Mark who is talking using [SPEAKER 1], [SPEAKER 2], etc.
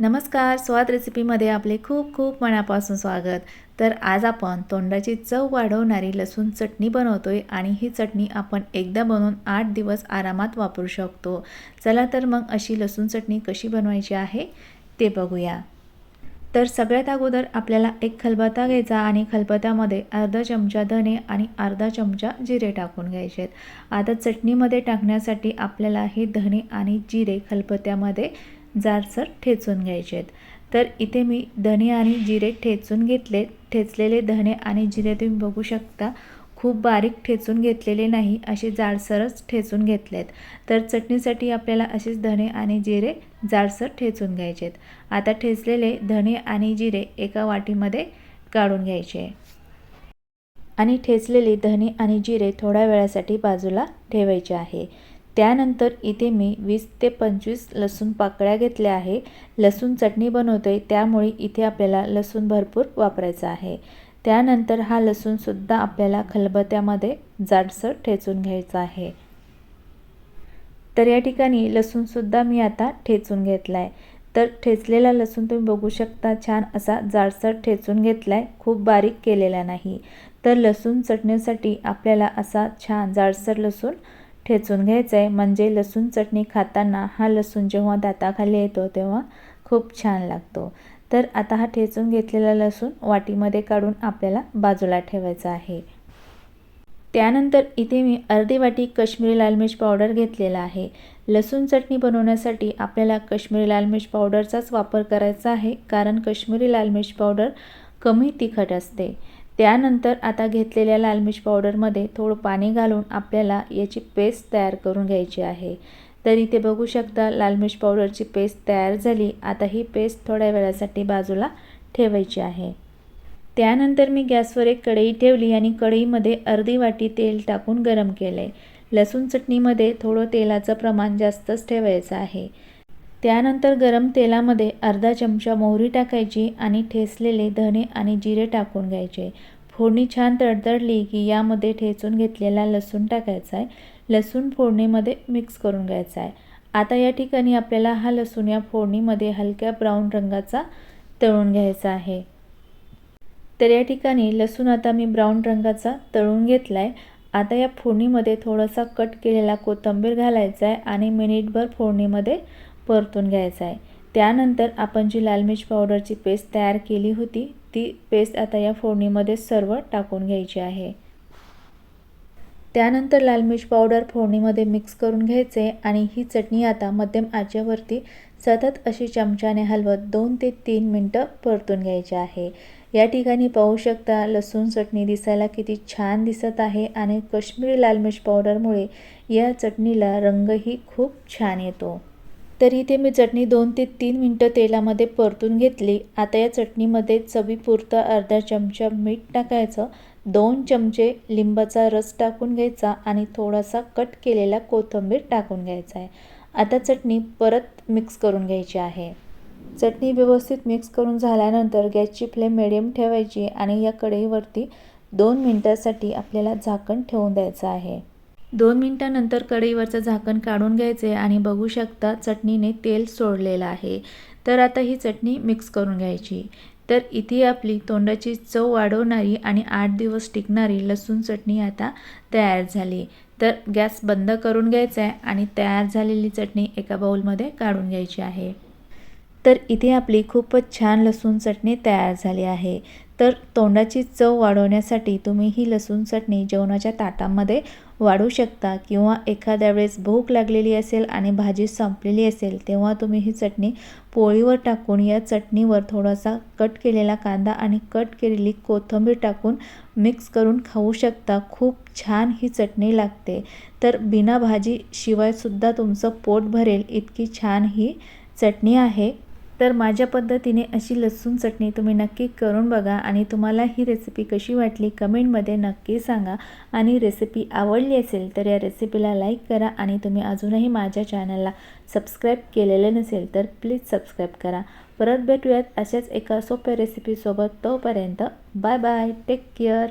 [SPEAKER 1] नमस्कार स्वाद रेसिपीमध्ये आपले खूप खूप मनापासून स्वागत. तर आज आपण तोंडाची चव वाढवणारी लसूण चटणी बनवतोय आणि ही चटणी आपण एकदा बनवून आठ दिवस आरामात वापरू शकतो. चला तर मग अशी लसूण चटणी कशी बनवायची आहे ते बघूया. तर सगळ्यात अगोदर आपल्याला एक खलबत्ता घ्यायचा आणि खलबत्त्यामध्ये अर्धा चमचा धने आणि अर्धा चमचा जिरे टाकून घ्यायचे आहेत. आता चटणीमध्ये टाकण्यासाठी आपल्याला हे धने आणि जिरे खलबत्त्यामध्ये जाडसर ठेचून घ्यायचे आहेत. तर इथे मी धने आणि जिरे ठेचून घेतले ठेचलेले धने आणि जिरे तुम्ही बघू शकता खूप बारीक ठेचून घेतलेले नाही असे जाडसरच ठेचून घेतलेत तर चटणीसाठी आपल्याला असेच धने आणि जिरे जाडसर ठेचून घ्यायचे आहेत. आता ठेचलेले धने आणि जिरे एका वाटीमध्ये काढून घ्यायचे आणि ठेचलेले धने आणि जिरे थोड्या वेळासाठी बाजूला ठेवायचे आहे. त्यानंतर इथे मी वीस ते पंचवीस लसूण पाकळ्या घेतल्या आहे. लसूण चटणी बनवतो आहे त्यामुळे इथे आपल्याला लसूण भरपूर वापरायचा आहे. त्यानंतर हा लसूणसुद्धा आपल्याला खलबत्यामध्ये जाडसर ठेचून घ्यायचा आहे. तर या ठिकाणी लसूणसुद्धा मी आता ठेचून घेतला आहे तर ठेचलेला लसूण तुम्ही बघू शकता छान असा जाडसर ठेचून घेतला आहे खूप बारीक केलेला नाही. तर लसूण चटणीसाठी आपल्याला असा छान जाडसर लसूण ठेचून घ्यायचं आहे म्हणजे लसूण चटणी खाताना हा लसूण जेव्हा दाताखाली येतो तेव्हा खूप छान लागतो. तर आता हा ठेचून घेतलेला लसूण वाटीमध्ये काढून आपल्याला बाजूला ठेवायचा आहे. त्यानंतर इथे मी अर्धी वाटी कश्मीरी लाल मिर्च पावडर घेतलेला आहे. लसूण चटणी बनवण्यासाठी आपल्याला कश्मीरी लाल मिर्च पावडरचाच वापर करायचा आहे कारण कश्मीरी लाल मिर्च पावडर कमी तिखट असते. त्यानंतर आता घेतलेल्या लाल मिर्च पावडरमध्ये थोडं पाणी घालून आपल्याला याची पेस्ट तयार करून घ्यायची आहे. तर इथे बघू शकता लाल मिर्च पावडरची पेस्ट तयार झाली. आता ही पेस्ट थोड्या वेळासाठी बाजूला ठेवायची आहे. त्यानंतर मी गॅसवर एक कढई ठेवली आणि कढईमध्ये अर्धी वाटी तेल टाकून गरम केले लसूण चटणीमध्ये थोडं तेलाचं प्रमाण जास्तच ठेवायचं आहे. त्यानंतर गरम तेलामध्ये अर्धा चमचा मोहरी टाकायची आणि ठेचलेले धणे आणि जिरे टाकून घ्यायचे. फोडणी छान तडतडली की यामध्ये ठेचून घेतलेला लसूण टाकायचा आहे. लसूण फोडणीमध्ये मिक्स करून घ्यायचा आहे. आता या ठिकाणी आपल्याला हा लसूण या फोडणीमध्ये हलक्या ब्राऊन रंगाचा तळून घ्यायचा आहे. तर या ठिकाणी लसूण आता मी ब्राऊन रंगाचा तळून घेतला आहे आता या फोडणीमध्ये थोडासा कट केलेला कोथिंबीर घालायचा आहे आणि मिनिटभर फोडणीमध्ये परतून घ्यायचा आहे. त्यानंतर आपण जी लाल मिर्च पावडरची पेस्ट तयार केली होती ती पेस्ट आता या फोडणीमध्ये सर्व टाकून घ्यायची आहे. त्यानंतर लाल मिर्च पावडर फोडणीमध्ये मिक्स करून घ्यायचे आणि ही चटणी आता मध्यम आचेवरती सतत अशी चमच्याने हलवत दोन ते तीन मिनटं परतून घ्यायची आहे. या ठिकाणी पाहू शकता लसूण चटणी दिसायला किती छान दिसत आहे आणि कश्मीरी लाल मिर्च पावडरमुळे या चटणीला रंगही खूप छान येतो. तर इथे मी चटणी दोन ते तीन मिनटं तेलामध्ये परतून घेतली. आता या चटणीमध्ये चवीपुरतं अर्धा चमचा मीठ टाकायचं. दोन चमचे लिंबाचा रस टाकून घ्यायचा आणि थोडासा कट केलेला कोथिंबीर टाकून घ्यायचा आहे. आता चटणी परत मिक्स करून घ्यायची आहे. चटणी व्यवस्थित मिक्स करून झाल्यानंतर गॅसची फ्लेम मिडियम ठेवायची आणि या कढईवरती दोन मिनटासाठी आपल्याला झाकण ठेवून द्यायचं आहे. दोन मिनटानंतर कढईवरचं झाकण काढून घ्यायचे आणि बघू शकता चटणीने तेल सोडलेलं आहे. तर आता ही चटणी मिक्स करून घ्यायची. तर इथे आपली तोंडाची चव वाढवणारी आणि आठ दिवस टिकणारी लसूण चटणी आता तयार झाली. तर गॅस बंद करून घ्यायचा आहे आणि तयार झालेली चटणी एका बाऊलमध्ये काढून घ्यायची आहे. तर इथे आपली खूपच छान लसूण चटणी तयार झाली आहे. तर तोंडाची चव वाढवण्यासाठी तुम्ही ही लसूण चटणी जेवणाच्या ताटामध्ये वाढू शकता. किंवा एखाद्या वेळेस भूक लागलेली असेल आणि भाजी संपलेली असेल तेव्हा तुम्ही ही चटणी पोळीवर टाकून या चटणीवर थोडासा कट केलेला कांदा आणि कट केलेली कोथिंबीर टाकून मिक्स करून खाऊ शकता. खूप छान ही चटणी लागते. तर बिना भाजी शिवायसुद्धा तुमचं पोट भरेल. इतकी छान ही चटणी आहे. तर माझ्या पद्धतीने अशी लसूण चटणी तुम्ही नक्की करून बघा आणि तुम्हाला ही रेसिपी कशी वाटली कमेंटमध्ये नक्की सांगा. आणि रेसिपी आवडली असेल तर या रेसिपीला लाईक करा आणि तुम्ही अजूनही माझ्या चॅनलला सबस्क्राईब केलेले नसेल तर प्लीज सबस्क्राईब करा. परत भेटूयात अशाच एका सोप्या रेसिपीसोबत तोपर्यंत बाय बाय टेक केअर